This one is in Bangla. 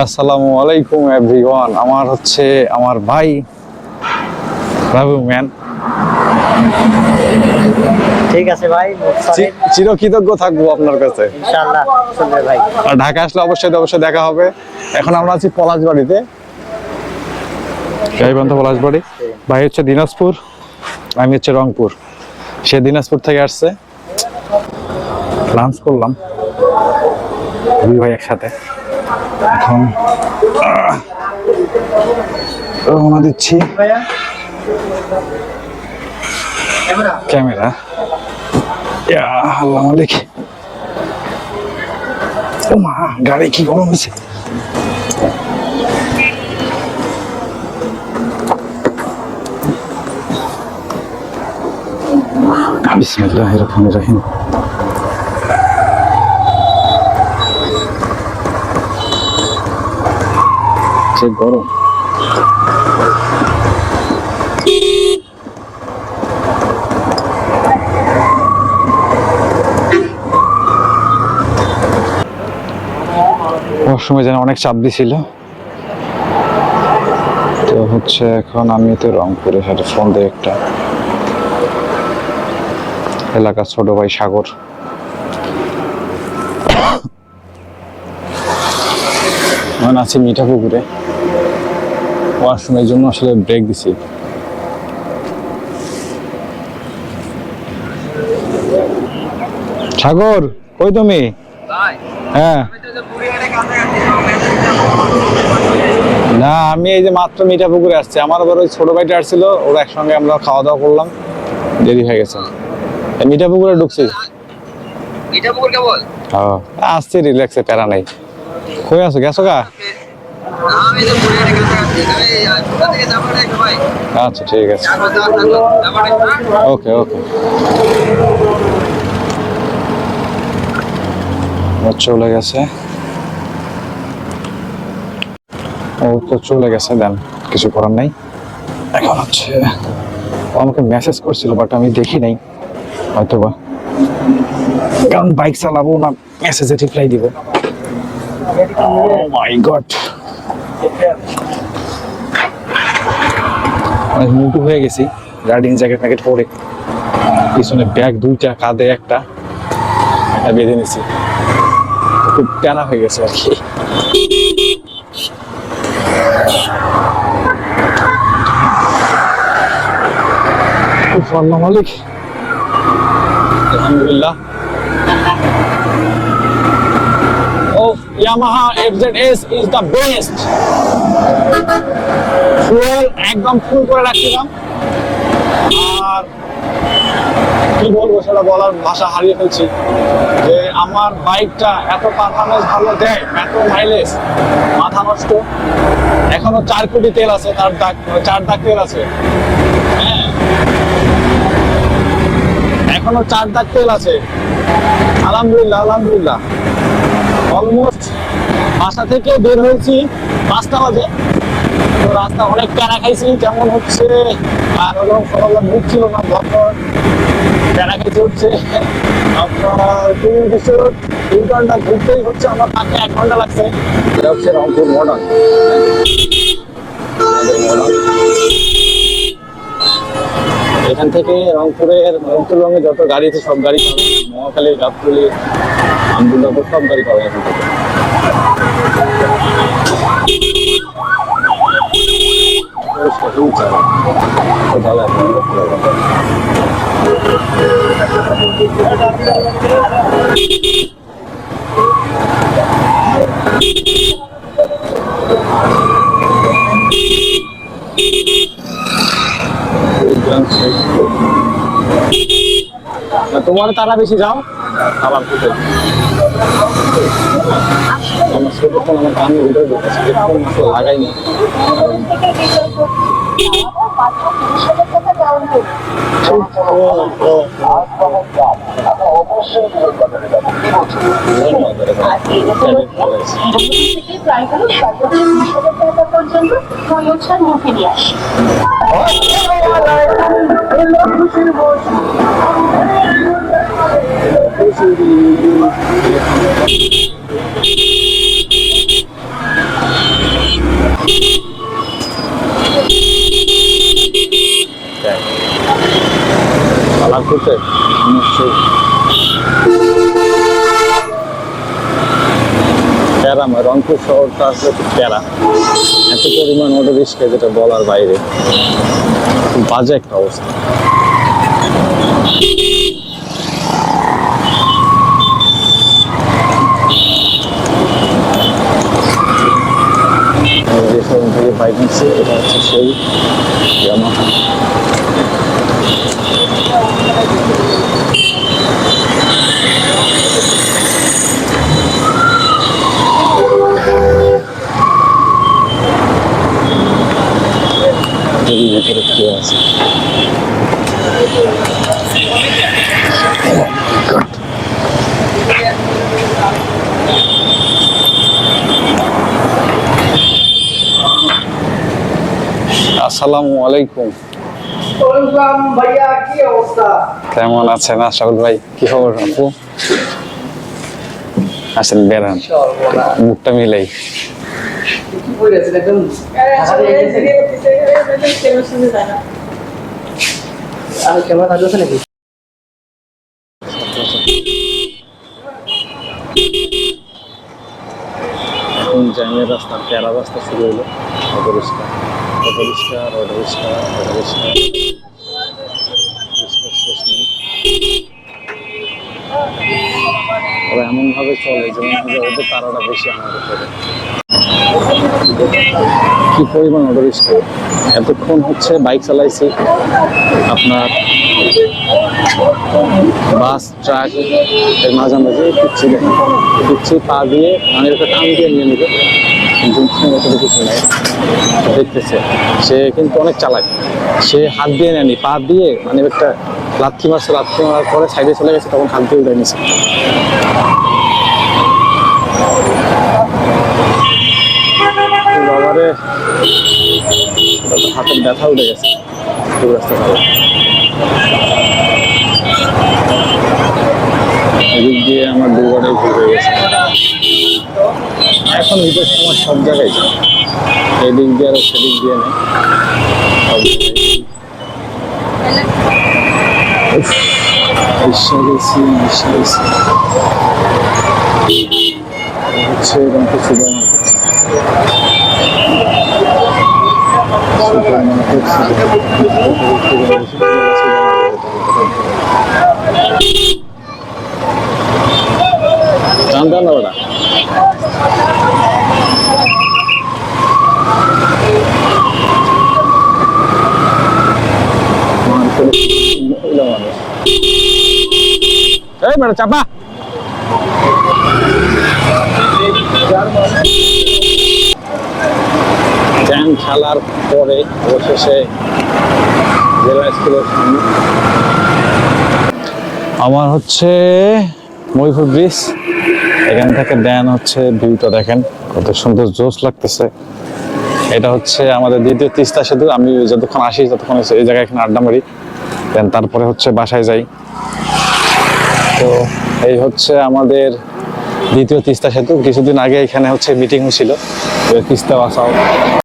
আসসালামু আলাইকুম এভরিওয়ান আমার হচ্ছে আমার ভাই বাবু ম্যান ঠিক আছে ভাই চিরকৃতজ্ঞ থাকব আপনার কাছে। ইনশাআল্লাহ ভাই। আর ঢাকা আসলে অবশ্যই অবশ্যই দেখা হবে। এখন আমরা আছি পলাশবাড়িতে। গাইবান্ধ পলাশবাড়ি। ভাই হচ্ছে দিনাজপুর আমি হচ্ছে রংপুর। সে দিনাজপুর থেকে আসছে। লাঞ্চ করলাম। দুই ভাই একসাথে। এখন রওনা দিচ্ছি। ক্যামেরা। আল্লাহ মালিক। ও মা, গাড়ি কি গরম হয়েছে? বিসমিল্লাহির রহমানির রহিম। যে গরম সময় যেন অনেক চাপ দিছিল। তো হচ্ছে এখন আমি তো রংপুরে সাথে ফোন দিয়ে একটা। এলাকার ছোট ভাই সাগর। আছি মিঠা পুকুরে ওয়াশরুমের জন্য আসলে ব্রেক দিছি। সাগর কই তুমি? হ্যাঁ। না আমি এই যে মাত্র মিঠা পুকুরে আসছি। আমার আবার ওই ছোট ভাইটা আসছিল ওরা একসঙ্গে আমরা খাওয়া দাওয়া করলাম। দেরি হয়ে গেছে। মিঠা পুকুরে ঢুকছি এটা পুকুর কেবল? হ্যাঁ। আসছি রিল্যাক্সে প্যারা নাই। কই আছো? গেছো গা আচ্ছা ঠিক আছে। না ওকে ওকে। চলে গেছে। ও তো চলে গেছে দেন কিছু করার নাই। এখন হচ্ছে ও আমাকে মেসেজ করছিল বাট আমি দেখি নাই হয়তো বা কারণ বাইক চালাবো না মেসেজে রিপ্লাই দিব। মাই গড অনেক মুটু হয়ে গেছি। গার্ডিং জ্যাকেট প্যাকেট পরে। পিছনে ব্যাগ দুইটা, কাঁধে একটা। বেঁধে নিছি। খুব টানা হয়ে গেছে আর কি। মালিক। আলহামদুলিল্লাহ। Yamaha FZS is the best. Fuel একদম ফুল করে রাখছিলাম। আর কি বলব সেটা বলার ভাষা হারিয়ে ফেলছি। যে আমার বাইকটা এত পারফরমেন্স ভালো দেয়, এত মাইলেজ মাথা নষ্ট। এখনও চার কোটি তেল আছে, তার দাগ, চার দাগ তেল আছে। হ্যাঁ। এখনও চার দাগ তেল আছে। আলহামদুলিল্লাহ আলহামদুলিল্লাহ। অলমোস্ট বাসা থেকে বের হয়েছি পাঁচটা বাজে। তো রাস্তা অনেক প্যারা খাইছি যেমন হচ্ছে? আর হলো সকালবেলা বুক ছিল না ভর প্যারা খাইতে হচ্ছে। আপনার তিন কিছু তিন ঘণ্টা ঘুরতেই হচ্ছে, আমার তাকে এক ঘণ্টা লাগছে। এটা হচ্ছে রংপুর মডার্ন এখান থেকে রংপুরের, রংপুরে যত গাড়ি আছে, সব গাড়ি মহাখালী গাবতলি আমদুল্লাপুর সব গাড়ি পাবে এখান থেকে তাহলে তোমার তারা বেশি যাও আবার কোথায় ফোন আমার কানে ভিতরে ঢুকেছে হেডফোন আসলে লাগাইনি পর্যন্ত পালার করতে প্যারাময় রংপুর শহরটা আছে প্যারা এত পরিমাণ অটো রিক্সা যেটা বলার বাইরে বাজে একটা অবস্থা বাইক নিচ্ছি এটা হচ্ছে সেই ইয়ামাহা ভেতরে কেউ আছে আসসালামু আলাইকুম। বললাম ভাইয়া কি অবস্থা? কেমন আছেন আশাকুল ভাই? কি খবর আপু? আসেন বেড়ান মুখটা মিলাই। এখন জ্যামের রাস্তা প্যারা রাস্তা শুরু হলো অটো রিক্সা অটো এমনভাবে চলে যেমন ওদের তারাটা বেশি আমাদের কি পরিমাণ অটো রিক্সা এতক্ষণ হচ্ছে বাইক চালাইছি আপনার বাস, ট্রাক, এর মাঝামাঝি, পিচ্ছি পিচ্ছি পা দিয়ে মানে একটা টান দিয়ে নিয়ে নিবে। কিন্তু কোনো কিছু নাই দেখতেছে। সে কিন্তু অনেক চালাক। সে হাত দিয়ে নেয়নি, পা দিয়ে মানে একটা লাথি মারছে, লাথি মারার পরে সাইডে চলে গেছে, তখন হাত দিয়ে উঠে নিছে। বাবারে, হাতের ব্যথা উঠে গেছে চালা এদিক দিয়ে আমার দুবারে ভুল হয়ে গেছে এখন ঈদের সময় সব জায়গায় যায়। এদিক দিয়ে আর সেদিক দিয়ে গেছি হচ্ছে না। ম্যাডাম চাপা জ্যাম খেলার পরে অবশেষে জেলা স্কুলের সামনে। আমার হচ্ছে ময়ূর ব্রিজ। এখান থেকে দেন হচ্ছে ভিউটা দেখেন কত সুন্দর জোস লাগতেছে। এটা হচ্ছে আমাদের দ্বিতীয় তিস্তা সেতু। আমি যতক্ষণ আসি ততক্ষণ এই জায়গায় এখানে আড্ডা মারি। দেন তারপরে হচ্ছে বাসায় যাই। তো এই হচ্ছে আমাদের দ্বিতীয় তিস্তা সেতু। কিছুদিন আগে এখানে হচ্ছে মিটিং হয়েছিল। তিস্তা বাসাও